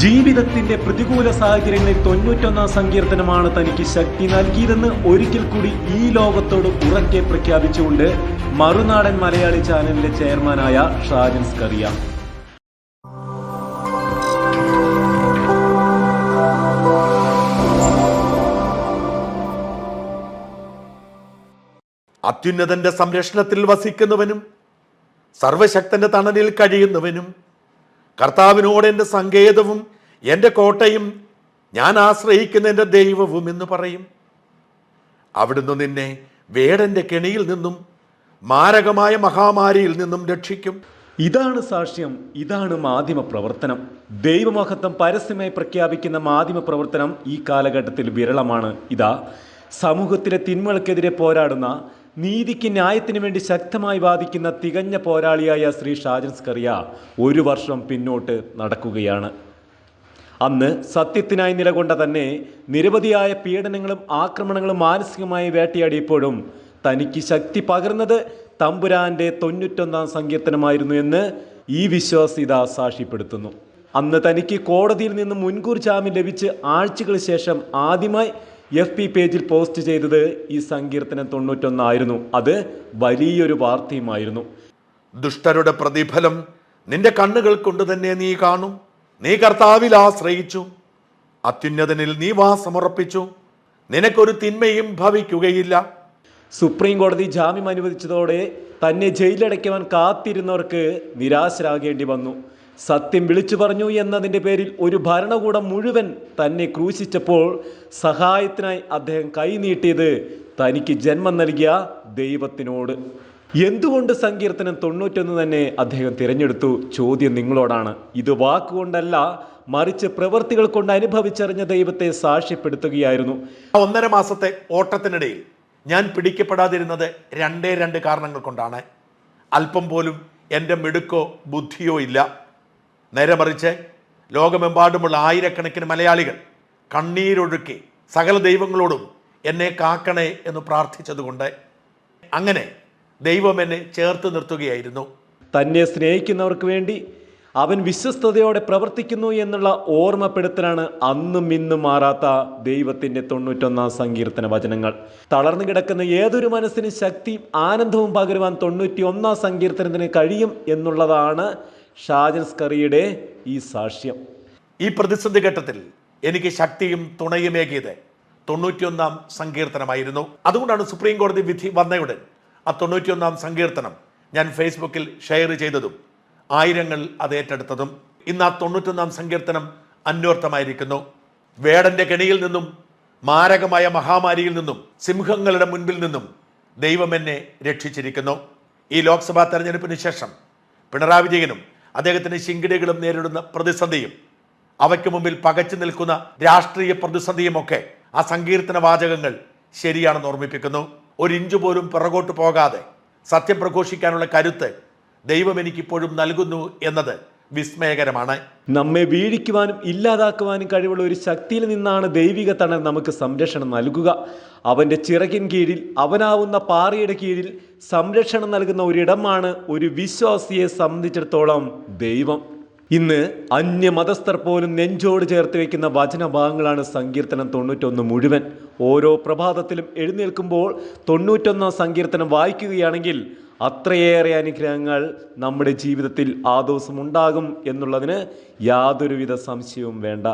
ജീവിതത്തിന്റെ പ്രതികൂല സാഹചര്യങ്ങളിൽ തൊണ്ണൂറ്റൊന്നാം സങ്കീർത്തനമാണ് തനിക്ക് ശക്തി നൽകിയതെന്ന് ഒരിക്കൽ കൂടി ഈ ലോകത്തോട് ഉറക്കെ പ്രഖ്യാപിച്ചുകൊണ്ട് മറുനാടൻ മലയാളി ചാനലിലെ ചെയർമാനായ ഷാജൻ സ്കറിയ. അത്യുന്നതന്റെ സംരക്ഷണത്തിൽ വസിക്കുന്നവനും സർവശക്തന്റെ തണലിൽ കഴിയുന്നവനും കർത്താവിനോട് എന്റെ സങ്കേതവും എന്റെ കോട്ടയും ഞാൻ ആശ്രയിക്കുന്ന എന്റെ ദൈവവും എന്ന് പറയും. അവിടുന്ന് നിന്നെ വേടന്റെ കെണിയിൽ നിന്നും മാരകമായ മഹാമാരിയിൽ നിന്നും രക്ഷിക്കും. ഇതാണ് സാക്ഷ്യം ഇതാണ് മാധ്യമ പ്രവർത്തനം. ദൈവമഹത്വം പരസ്യമായി പ്രഖ്യാപിക്കുന്ന മാധ്യമ പ്രവർത്തനം ഈ കാലഘട്ടത്തിൽ വിരളമാണ്. ഇതാ സമൂഹത്തിലെ തിന്മകൾക്കെതിരെ പോരാടുന്ന നീതിക്ക് ന്യായത്തിന് വേണ്ടി ശക്തമായി വാദിക്കുന്ന തികഞ്ഞ പോരാളിയായ ശ്രീ ഷാജൻ സ്കറിയ ഒരു വർഷം പിന്നോട്ട് നടക്കുകയാണ്. അന്ന് സത്യത്തിനായി നിലകൊണ്ട തന്നെ നിരവധിയായ പീഡനങ്ങളും ആക്രമണങ്ങളും മാനസികമായി വേട്ടയാടിയപ്പോഴും തനിക്ക് ശക്തി പകർന്നത് തമ്പുരാന്റെ തൊണ്ണൂറ്റൊന്നാം സങ്കീർത്തനമായിരുന്നു എന്ന് ഈ വിശ്വാസിത സാക്ഷ്യപ്പെടുത്തുന്നു. അന്ന് തനിക്ക് കോടതിയിൽ നിന്ന് മുൻകൂർ ജാമ്യം ലഭിച്ച് ആഴ്ചകൾ ശേഷം ആദ്യമായി എഫ് പി പേജിൽ പോസ്റ്റ് ചെയ്തത് ഈ സങ്കീർത്തനം തൊണ്ണൂറ്റൊന്നായിരുന്നു. അത് വലിയൊരു വാർത്തയുമായിരുന്നു. ദുഷ്ടരുടെ പ്രതിഫലം നിന്റെ കണ്ണുകൾ കൊണ്ട് തന്നെ നീ കാണും. നീ കർത്താവിൽ ആശ്രയിച്ചു. അത്യുന്നതനിൽ നീ വാസമുറപ്പിച്ചു നിനക്കൊരു തിന്മയും ഭവിക്കുകയില്ല. സുപ്രീം കോടതി ജാമ്യം അനുവദിച്ചതോടെ തന്നെ ജയിലടയ്ക്കുവാൻ കാത്തിരുന്നവർക്ക് നിരാശരാകേണ്ടി വന്നു. സത്യം വിളിച്ചു പറഞ്ഞു എന്നതിന്റെ പേരിൽ ഒരു ഭരണകൂടം മുഴുവൻ തന്നെ ക്രൂശിച്ചപ്പോൾ സഹായത്തിനായി അദ്ദേഹം കൈനീട്ടിയത് തനിക്ക് ജന്മം നൽകിയ ദൈവത്തിനോട്. എന്തുകൊണ്ട് സങ്കീർത്തനം തൊണ്ണൂറ്റൊന്ന് തന്നെ അദ്ദേഹം തിരഞ്ഞെടുത്തു? ചോദ്യം നിങ്ങളോടാണ്. ഇത് വാക്കുകൊണ്ടല്ല മറിച്ച് പ്രവൃത്തികൾ കൊണ്ട് അനുഭവിച്ചറിഞ്ഞ ദൈവത്തെ സാക്ഷ്യപ്പെടുത്തുകയായിരുന്നു. ഒന്നര മാസത്തെ ഓട്ടത്തിനിടയിൽ ഞാൻ പിടിക്കപ്പെടാതിരുന്നത് രണ്ടേ രണ്ട് കാരണങ്ങൾ കൊണ്ടാണ്. അല്പം പോലും എന്റെ മിടുക്കോ ബുദ്ധിയോ ഇല്ല. നേരെ മറിച്ച് ലോകമെമ്പാടുമുള്ള ആയിരക്കണക്കിന് മലയാളികൾ കണ്ണീരൊഴുക്കി സകല ദൈവങ്ങളോടും എന്നെ കാക്കണേ എന്ന് പ്രാർത്ഥിച്ചതുകൊണ്ട് അങ്ങനെ ദൈവം എന്നെ ചേർത്ത് നിർത്തുകയായിരുന്നു. തന്നെ സ്നേഹിക്കുന്നവർക്ക് വേണ്ടി അവൻ വിശ്വസ്തയോടെ പ്രവർത്തിക്കുന്നു എന്നുള്ള ഓർമ്മപ്പെടുത്തലാണ് അന്നും ഇന്നും മാറാത്ത ദൈവത്തിന്റെ തൊണ്ണൂറ്റൊന്നാം സങ്കീർത്തന വചനങ്ങൾ. തളർന്നു കിടക്കുന്ന ഏതൊരു മനസ്സിന് ശക്തിയും ആനന്ദവും പകരുവാൻ തൊണ്ണൂറ്റി ഒന്നാം സങ്കീർത്തനത്തിന് കഴിയും എന്നുള്ളതാണ് ഷാജൻ സ്കറിയുടെ ഈ സാക്ഷ്യം. ഈ പ്രതിസന്ധി ഘട്ടത്തിൽ എനിക്ക് ശക്തിയും തുണയുമേകിയത് തൊണ്ണൂറ്റിയൊന്നാം സങ്കീർത്തനമായിരുന്നു. അതുകൊണ്ടാണ് സുപ്രീം കോടതി വിധി വന്നയുടൻ ആ തൊണ്ണൂറ്റിയൊന്നാം സങ്കീർത്തനം ഞാൻ ഫേസ്ബുക്കിൽ ഷെയർ ചെയ്തതും ആയിരങ്ങൾ അത് ഏറ്റെടുത്തതും. ഇന്ന് ആ തൊണ്ണൂറ്റൊന്നാം സങ്കീർത്തനം അന്വർത്ഥമായിരിക്കുന്നു. വേടന്റെ കെണിയിൽ നിന്നും മാരകമായ മഹാമാരിയിൽ നിന്നും സിംഹങ്ങളുടെ മുൻപിൽ നിന്നും ദൈവം എന്നെ രക്ഷിച്ചിരിക്കുന്നു. ഈ ലോക്സഭാ തെരഞ്ഞെടുപ്പിന് ശേഷം പിണറായി വിജയനും അദ്ദേഹത്തിന്റെ ശിങ്കിടികളും നേരിടുന്ന പ്രതിസന്ധിയും അവയ്ക്ക് മുമ്പിൽ പകച്ചു നിൽക്കുന്ന രാഷ്ട്രീയ പ്രതിസന്ധിയുമൊക്കെ ആ സങ്കീർത്തന വാചകങ്ങൾ ശരിയാണെന്ന് ഓർമ്മിപ്പിക്കുന്നു. ഒരു ഇഞ്ചു പോലും പിറകോട്ട് പോകാതെ സത്യം പ്രഘോഷിക്കാനുള്ള കരുത്ത് ദൈവം എനിക്കിപ്പോഴും നൽകുന്നു എന്നത് വിസ്മയകരമാണ്. നമ്മെ വീഴിക്കുവാനും ഇല്ലാതാക്കുവാനും കഴിവുള്ള ഒരു ശക്തിയിൽ നിന്നാണ് ദൈവിക തണൽ നമുക്ക് സംരക്ഷണം നൽകുക. അവന്റെ ചിറകിൻ കീഴിൽ അവനാവുന്ന പാറയുടെ കീഴിൽ സംരക്ഷണം നൽകുന്ന ഒരിടമാണ് ഒരു വിശ്വാസിയെ സംബന്ധിച്ചിടത്തോളം ദൈവം. ഇന്ന് അന്യമതസ്ഥർ പോലും നെഞ്ചോട് ചേർത്ത് വയ്ക്കുന്ന വചനഭാഗങ്ങളാണ് സങ്കീർത്തനം തൊണ്ണൂറ്റൊന്ന് മുഴുവൻ. ഓരോ പ്രഭാതത്തിലും എഴുന്നേൽക്കുമ്പോൾ തൊണ്ണൂറ്റൊന്നാം സങ്കീർത്തനം വായിക്കുകയാണെങ്കിൽ അത്രയേറെ അനുഗ്രഹങ്ങൾ നമ്മുടെ ജീവിതത്തിൽ ആ ദിവസം ഉണ്ടാകും എന്നുള്ളതിന് യാതൊരുവിധ സംശയവും വേണ്ട.